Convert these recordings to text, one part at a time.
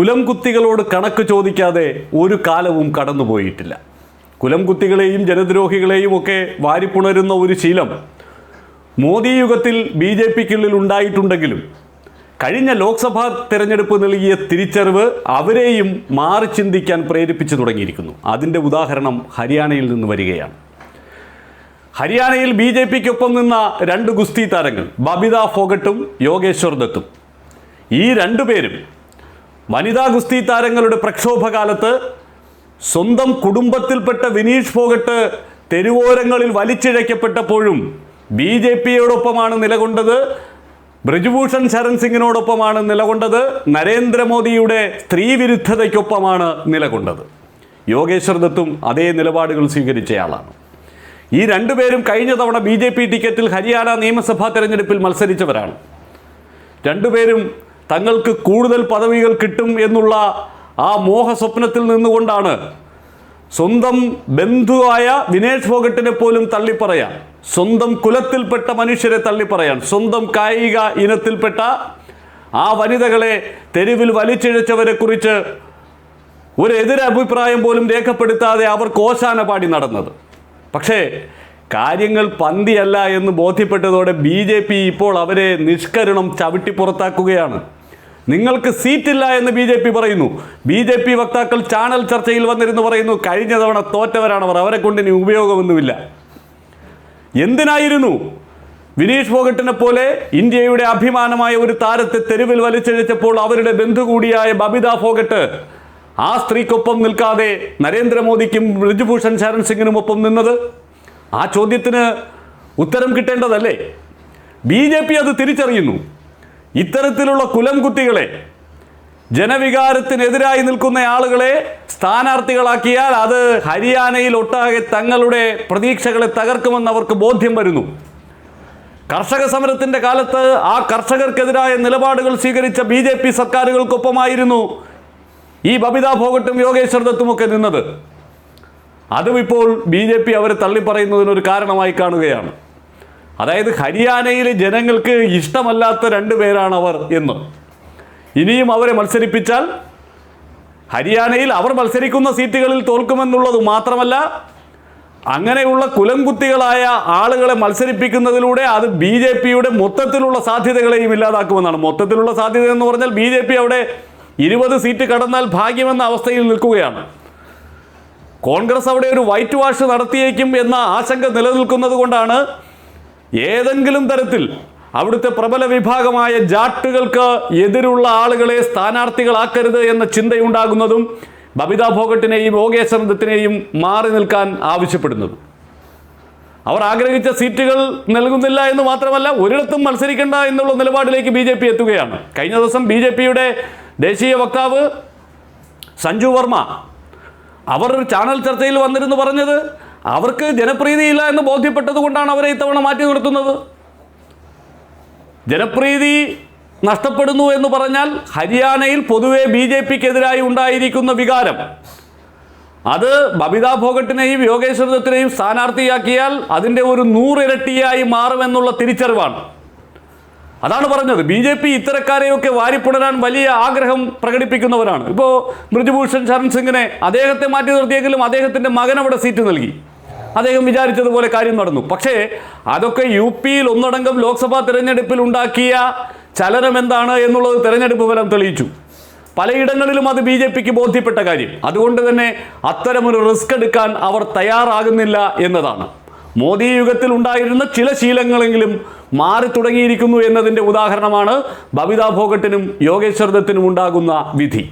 കുലം കുത്തികളോട് കണക്ക് ചോദിക്കാതെ ഒരു കാലവും കടന്നുപോയിട്ടില്ല. കുലം കുത്തികളെയും ജനദ്രോഹികളെയും ഒക്കെ വാരിപ്പുണരുന്ന ഒരു ശീലം മോദി യുഗത്തിൽ ബി ജെ പിക്കുള്ളിൽ ഉണ്ടായിട്ടുണ്ടെങ്കിലും കഴിഞ്ഞ ലോക്സഭാ തെരഞ്ഞെടുപ്പ് നൽകിയ തിരിച്ചറിവ് അവരെയും മാറി ചിന്തിക്കാൻ പ്രേരിപ്പിച്ചു തുടങ്ങിയിരിക്കുന്നു. അതിന്റെ ഉദാഹരണം ഹരിയാനയിൽ നിന്ന് വരികയാണ്. ഹരിയാനയിൽ ബി ജെ പിക്കൊപ്പം നിന്ന രണ്ട് ഗുസ്തി താരങ്ങൾ ബബിത ഫോഗട്ടും യോഗേശ്വർ ദത്തും. ഈ രണ്ടുപേരും വനിതാ ഗുസ്തി താരങ്ങളുടെ പ്രക്ഷോഭകാലത്ത് സ്വന്തം കുടുംബത്തിൽപ്പെട്ട വിനീഷ് ഫോഗട്ട് തെരുവോരങ്ങളിൽ വലിച്ചിഴയ്ക്കപ്പെട്ടപ്പോഴും ബി ജെ പിയോടൊപ്പമാണ് നിലകൊണ്ടത്. ബ്രിജുഭൂഷൺ ശരൺ സിംഗിനോടൊപ്പമാണ് നിലകൊണ്ടത്. നരേന്ദ്രമോദിയുടെ സ്ത്രീവിരുദ്ധതയ്ക്കൊപ്പമാണ് നിലകൊണ്ടത്. യോഗേശ്വർ ദത്തും അതേ നിലപാടുകൾ സ്വീകരിച്ചയാളാണ്. ഈ രണ്ടുപേരും കഴിഞ്ഞ തവണ ബി ജെ പി ടിക്കറ്റിൽ ഹരിയാന നിയമസഭാ തെരഞ്ഞെടുപ്പിൽ മത്സരിച്ചവരാണ്. രണ്ടുപേരും തങ്ങൾക്ക് കൂടുതൽ പദവികൾ കിട്ടും എന്നുള്ള ആ മോഹ സ്വപ്നത്തിൽ നിന്നുകൊണ്ടാണ് സ്വന്തം ബന്ധുവായ വിനേഷ് ഫോഗട്ടിനെ പോലും തള്ളിപ്പറയാം സ്വന്തം കുലത്തിൽപ്പെട്ട മനുഷ്യരെ തള്ളിപ്പറയാൻ സ്വന്തം കായിക ഇനത്തിൽപ്പെട്ട ആ വനിതകളെ തെരുവിൽ വലിച്ചിഴച്ചവരെ കുറിച്ച് ഒരു എതിരഭിപ്രായം പോലും രേഖപ്പെടുത്താതെ അവർ കോശാന പാടി നടന്നത്. പക്ഷേ കാര്യങ്ങൾ പന്തിയല്ല എന്ന് ബോധ്യപ്പെട്ടതോടെ ബി ജെ പി ഇപ്പോൾ അവരെ നിഷ്കരണം ചവിട്ടി പുറത്താക്കുകയാണ്. നിങ്ങൾക്ക് സീറ്റില്ല എന്ന് ബി ജെ പി പറയുന്നു. ബി ജെ പി വക്താക്കൾ ചാനൽ ചർച്ചയിൽ വന്നിരുന്നു പറയുന്നു കഴിഞ്ഞ തവണ തോറ്റവരാണവർ അവരെ കൊണ്ട് ഇനി ഉപയോഗമൊന്നുമില്ല. എന്തിനായിരുന്നു? വിനീഷ് ഫോഗട്ടിനെ പോലെ ഇന്ത്യയുടെ അഭിമാനമായ ഒരു താരത്തെ തെരുവിൽ വലിച്ചഴിച്ചപ്പോൾ അവരുടെ ബന്ധു കൂടിയായ ബബിത ഫോഗട്ട് ആ സ്ത്രീക്കൊപ്പം നിൽക്കാതെ നരേന്ദ്രമോദിക്കും ബ്രിജ്ഭൂഷൺ ശരൺ സിംഗിനും ഒപ്പം നിന്നത്? ആ ചോദ്യത്തിന് ഉത്തരം കിട്ടേണ്ടതല്ലേ? ബി ജെ പി അത് തിരിച്ചറിയുന്നു. ഇത്തരത്തിലുള്ള കുലം കുത്തികളെ ജനവികാരത്തിനെതിരായി നിൽക്കുന്ന ആളുകളെ സ്ഥാനാർത്ഥികളാക്കിയാൽ അത് ഹരിയാനയിൽ ഒട്ടാകെ തങ്ങളുടെ പ്രതീക്ഷകളെ തകർക്കുമെന്ന് അവർക്ക് ബോധ്യം വരുന്നു. കർഷക സമരത്തിന്റെ കാലത്ത് ആ കർഷകർക്കെതിരായ നിലപാടുകൾ സ്വീകരിച്ച ബി ജെ പി സർക്കാരുകൾക്കൊപ്പമായിരുന്നു ഈ ബബിത ഭോഗട്ടും യോഗേശ്വർ ദത്തുമൊക്കെ നിന്നത്. അതും ഇപ്പോൾ ബി ജെ പി അവരെ തള്ളിപ്പറയുന്നതിനൊരു കാരണമായി കാണുകയാണ്. അതായത് ഹരിയാനയിലെ ജനങ്ങൾക്ക് ഇഷ്ടമല്ലാത്ത രണ്ട് പേരാണ് അവർ എന്ന്. ഇനിയും അവരെ മത്സരിപ്പിച്ചാൽ ഹരിയാനയിൽ അവർ മത്സരിക്കുന്ന സീറ്റുകളിൽ തോൽക്കുമെന്നുള്ളത് മാത്രമല്ല അങ്ങനെയുള്ള കുലംകുത്തികളായ ആളുകളെ മത്സരിപ്പിക്കുന്നതിലൂടെ അത് ബി ജെ പിയുടെ മൊത്തത്തിലുള്ള സാധ്യതകളെയും ഇല്ലാതാക്കുമെന്നാണ്. മൊത്തത്തിലുള്ള സാധ്യത എന്ന് പറഞ്ഞാൽ ബി ജെ പി അവിടെ ഇരുപത് സീറ്റ് കടന്നാൽ ഭാഗ്യമെന്ന അവസ്ഥയിൽ നിൽക്കുകയാണ്. കോൺഗ്രസ് അവിടെ ഒരു വൈറ്റ് വാഷ് നടത്തിയേക്കും എന്ന ആശങ്ക നിലനിൽക്കുന്നത് കൊണ്ടാണ് ഏതെങ്കിലും തരത്തിൽ അവിടുത്തെ പ്രബല വിഭാഗമായ ജാട്ടുകൾക്ക് എതിരുള്ള ആളുകളെ സ്ഥാനാർത്ഥികളാക്കരുത് എന്ന ചിന്തയുണ്ടാകുന്നതും ബബിത ഭോഗട്ടിനെയും യോഗേശ്വരത്തിനെയും മാറി നിൽക്കാൻ ആവശ്യപ്പെടുന്നതും. അവർ ആഗ്രഹിച്ച സീറ്റുകൾ നൽകുന്നില്ല എന്ന് മാത്രമല്ല ഒരിടത്തും മത്സരിക്കേണ്ട എന്നുള്ള നിലപാടിലേക്ക് ബി എത്തുകയാണ്. കഴിഞ്ഞ ദിവസം ബി ദേശീയ വക്താവ് സഞ്ജു വർമ്മ അവർ ചാനൽ ചർച്ചയിൽ വന്നിരുന്നു പറഞ്ഞത് അവർക്ക് ജനപ്രീതിയില്ല എന്ന് ബോധ്യപ്പെട്ടത് കൊണ്ടാണ് അവരെ ഇത്തവണ മാറ്റി നിർത്തുന്നത്. ജനപ്രീതി നഷ്ടപ്പെടുന്നു എന്ന് പറഞ്ഞാൽ ഹരിയാനയിൽ പൊതുവെ ബി ജെ പിക്കെതിരായി ഉണ്ടായിരിക്കുന്ന വികാരം. അത് ബബിത ഭോഗട്ടിനെയും യോഗേശ്വർ ദത്തിനെയും സ്ഥാനാർത്ഥിയാക്കിയാൽ അതിന്റെ ഒരു നൂറിരട്ടിയായി മാറുമെന്നുള്ള തിരിച്ചറിവാണ്. അതാണ് പറഞ്ഞത്. ബി ജെ പി ഇത്തരക്കാരെയൊക്കെ വാരിപ്പുണരാൻ വലിയ ആഗ്രഹം പ്രകടിപ്പിക്കുന്നവരാണ്. ഇപ്പോൾ ബ്രിജുഭൂഷൺ ശരൺ സിംഗിനെ അദ്ദേഹത്തെ മാറ്റി നിർത്തിയെങ്കിലും അദ്ദേഹത്തിന്റെ മകൻ അവിടെ സീറ്റ് നൽകി. അദ്ദേഹം വിചാരിച്ചതുപോലെ കാര്യം നടന്നു. പക്ഷേ അതൊക്കെ യു പിയിൽ ഒന്നടങ്കം ലോക്സഭാ തെരഞ്ഞെടുപ്പിൽ ഉണ്ടാക്കിയ ചലനം എന്താണ് എന്നുള്ളത് തെരഞ്ഞെടുപ്പ് ഫലം തെളിയിച്ചു. പലയിടങ്ങളിലും അത് ബി ജെ പിക്ക് ബോധ്യപ്പെട്ട കാര്യം. അതുകൊണ്ട് തന്നെ അത്തരമൊരു റിസ്ക് എടുക്കാൻ അവർ തയ്യാറാകുന്നില്ല എന്നതാണ്. മോദി യുഗത്തിൽ ഉണ്ടായിരുന്ന ചില ശീലങ്ങളെങ്കിലും മാറി തുടങ്ങിയിരിക്കുന്നു എന്നതിന്റെ ഉദാഹരണമാണ് ബബിത ഭോഗട്ടിനും യോഗേശ്വർ ദത്തിനും ഉണ്ടാകുന്ന വിധി.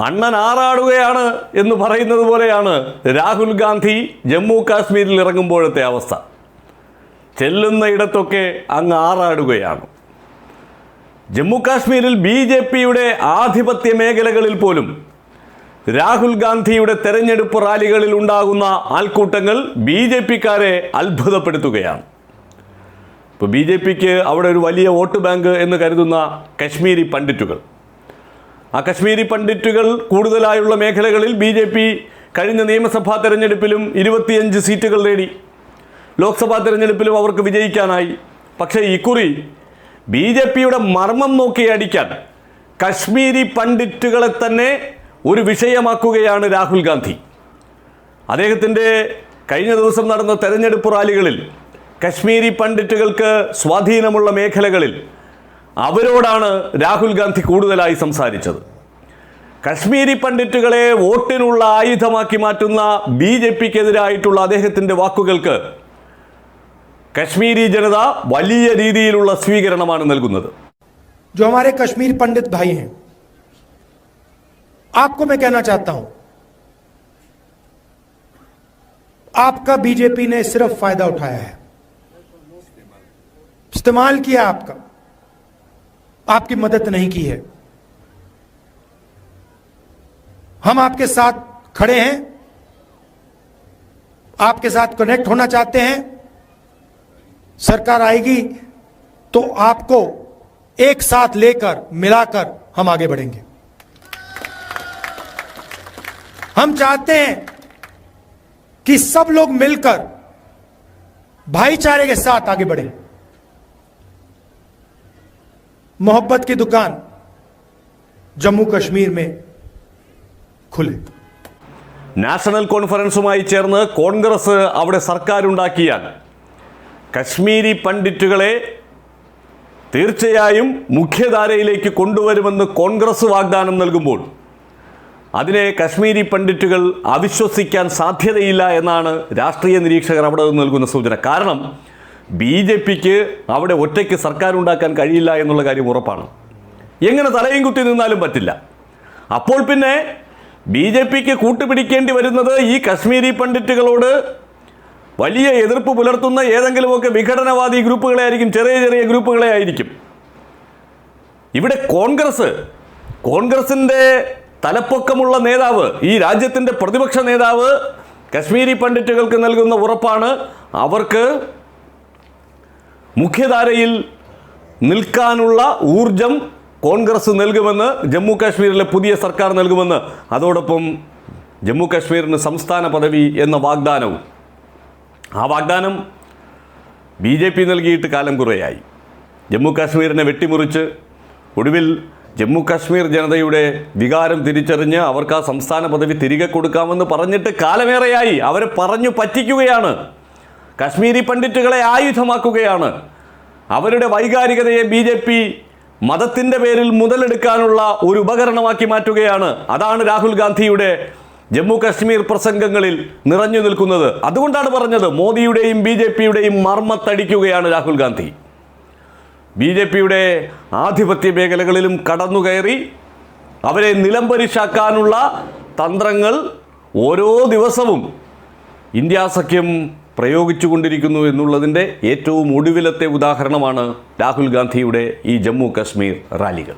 അണ്ണൻ ആറാടുകയാണ് എന്ന് പറയുന്നത് പോലെയാണ് രാഹുൽ ഗാന്ധി ജമ്മു കാശ്മീരിൽ ഇറങ്ങുമ്പോഴത്തെ അവസ്ഥ. ചെല്ലുന്ന ഇടത്തൊക്കെ അങ്ങ് ആറാടുകയാണ്. ജമ്മു കാശ്മീരിൽ ബി ജെ പിയുടെ ആധിപത്യ മേഖലകളിൽ പോലും രാഹുൽ ഗാന്ധിയുടെ തെരഞ്ഞെടുപ്പ് റാലികളിൽ ഉണ്ടാകുന്ന ആൾക്കൂട്ടങ്ങൾ ബി ജെ പിക്കാരെ അത്ഭുതപ്പെടുത്തുകയാണ്. ഇപ്പോൾ ബി ജെ പിക്ക് അവിടെ ഒരു വലിയ വോട്ട് ബാങ്ക് എന്ന് കരുതുന്ന കശ്മീരി പണ്ഡിറ്റുകൾ. ആ കശ്മീരി പണ്ഡിറ്റുകൾ കൂടുതലായുള്ള മേഖലകളിൽ ബി ജെ പി കഴിഞ്ഞ നിയമസഭാ തെരഞ്ഞെടുപ്പിലും ഇരുപത്തിയഞ്ച് സീറ്റുകൾ നേടി. ലോക്സഭാ തെരഞ്ഞെടുപ്പിലും അവർക്ക് വിജയിക്കാനായി. പക്ഷേ ഇക്കുറി ബി ജെ പിയുടെ മർമ്മം നോക്കി അടിക്കാൻ കശ്മീരി പണ്ഡിറ്റുകളെ തന്നെ ഒരു വിഷയമാക്കുകയാണ് രാഹുൽ ഗാന്ധി. അദ്ദേഹത്തിന്റെ കഴിഞ്ഞ ദിവസം നടന്ന തെരഞ്ഞെടുപ്പ് റാലികളിൽ കശ്മീരി പണ്ഡിറ്റുകൾക്ക് സ്വാധീനമുള്ള മേഖലകളിൽ അവരോടാണ് രാഹുൽ ഗാന്ധി കൂടുതലായി സംസാരിച്ചത് കശ്മീരി പണ്ഡിറ്റുകളെ വോട്ടിനുള്ള ആയുധമാക്കി മാറ്റുന്ന ബി ജെ പിക്കെതിരായിട്ടുള്ള അദ്ദേഹത്തിൻ്റെ വാക്കുകൾക്ക് കശ്മീരി ജനത വലിയ രീതിയിലുള്ള സ്വീകരണമാണ് നൽകുന്നത് जो हमारे कश्मीर पंडित भाई हैं आपको मैं कहना चाहता हूं आपका बीजेपी ने सिर्फ फायदा उठाया है इस्तेमाल किया आपका आपकी मदद नहीं की है। हम आपके साथ खड़े हैं। आपके साथ कनेक्ट होना चाहते हैं। सरकार आएगी तो आपको एक साथ लेकर, मिलाकर हम आगे बढ़ेंगे। हम चाहते हैं कि सब लोग मिलकर भाईचारे के साथ आगे बढ़ें। मोहब्बत की दुकान जम्मू कश्मीर में खुले നാഷണൽ കോൺഫറൻസുമായി ചേർന്ന് കോൺഗ്രസ് അവിടെ സർക്കാരുണ്ടാക്കിയാൽ കശ്മീരി പണ്ഡിറ്റുകളെ തീർച്ചയായും മുഖ്യധാരയിലേക്ക് കൊണ്ടുവരുമെന്ന് കോൺഗ്രസ് വാഗ്ദാനം നൽകുമ്പോൾ അതിനെ കശ്മീരി പണ്ഡിറ്റുകൾ അവിശ്വസിക്കാൻ സാധ്യതയില്ല എന്നാണ് രാഷ്ട്രീയ നിരീക്ഷകർ അവിടെ നിന്ന് നൽകുന്ന സൂചന കാരണം ബി ജെ പിക്ക് അവിടെ ഒറ്റയ്ക്ക് സർക്കാർ ഉണ്ടാക്കാൻ കഴിയില്ല എന്നുള്ള കാര്യം ഉറപ്പാണ്. എങ്ങനെ തലയും കുത്തി നിന്നാലും പറ്റില്ല. അപ്പോൾ പിന്നെ ബി ജെ പിക്ക് കൂട്ടുപിടിക്കേണ്ടി വരുന്നത് ഈ കശ്മീരി പണ്ഡിറ്റുകളോട് വലിയ എതിർപ്പ് പുലർത്തുന്ന ഏതെങ്കിലുമൊക്കെ വിഘടനവാദി ഗ്രൂപ്പുകളെ ആയിരിക്കും ചെറിയ ചെറിയ ഗ്രൂപ്പുകളെ ആയിരിക്കും ഇവിടെ കോൺഗ്രസ് കോൺഗ്രസിന്റെ തലപ്പൊക്കമുള്ള നേതാവ് ഈ രാജ്യത്തിന്റെ പ്രതിപക്ഷ നേതാവ് കശ്മീരി പണ്ഡിറ്റുകൾക്ക് നൽകുന്ന ഉറപ്പാണ്. അവർക്ക് മുഖ്യധാരയിൽ നിൽക്കാനുള്ള ഊർജം കോൺഗ്രസ് നൽകുമെന്ന് ജമ്മു കാശ്മീരിലെ പുതിയ സർക്കാർ നൽകുമെന്ന്. അതോടൊപ്പം ജമ്മു കാശ്മീരിന് സംസ്ഥാന പദവി എന്ന വാഗ്ദാനവും. ആ വാഗ്ദാനം ബി ജെ പി നൽകിയിട്ട് കാലം കുറയായി. ജമ്മു കാശ്മീരിനെ വെട്ടിമുറിച്ച് ഒടുവിൽ ജമ്മു കാശ്മീർ ജനതയുടെ വികാരം തിരിച്ചറിഞ്ഞ് അവർക്ക് ആ സംസ്ഥാന പദവി തിരികെ കൊടുക്കാമെന്ന് പറഞ്ഞിട്ട് കാലമേറെയായി. അവരെ പറഞ്ഞു പറ്റിക്കുകയാണ്. കശ്മീരി പണ്ഡിറ്റുകളെ ആയുധമാക്കുകയാണ്. അവരുടെ വൈകാരികതയെ ബി ജെ പി മതത്തിന്റെ പേരിൽ മുതലെടുക്കാനുള്ള ഒരു ഉപകരണമാക്കി മാറ്റുകയാണ്. അതാണ് രാഹുൽ ഗാന്ധിയുടെ ജമ്മു കശ്മീർ പ്രസംഗങ്ങളിൽ നിറഞ്ഞു നിൽക്കുന്നത്. അതുകൊണ്ടാണ് പറഞ്ഞത് മോദിയുടെയും ബി ജെ പിയുടെയും മർമ്മത്തടിക്കുകയാണ് രാഹുൽ ഗാന്ധി. ബി ജെ പിയുടെ ആധിപത്യ മേഖലകളിലും കടന്നുകയറി അവരെ നിലംപരിശാക്കാനുള്ള തന്ത്രങ്ങൾ ഓരോ ദിവസവും ഇന്ത്യ സഖ്യം പ്രയോഗിച്ചുകൊണ്ടിരിക്കുന്നു എന്നുള്ളതിന്റെ ഏറ്റവും ഒടുവിലത്തെ ഉദാഹരണമാണ് രാഹുൽ ഗാന്ധിയുടെ ഈ ജമ്മു കശ്മീർ റാലികൾ.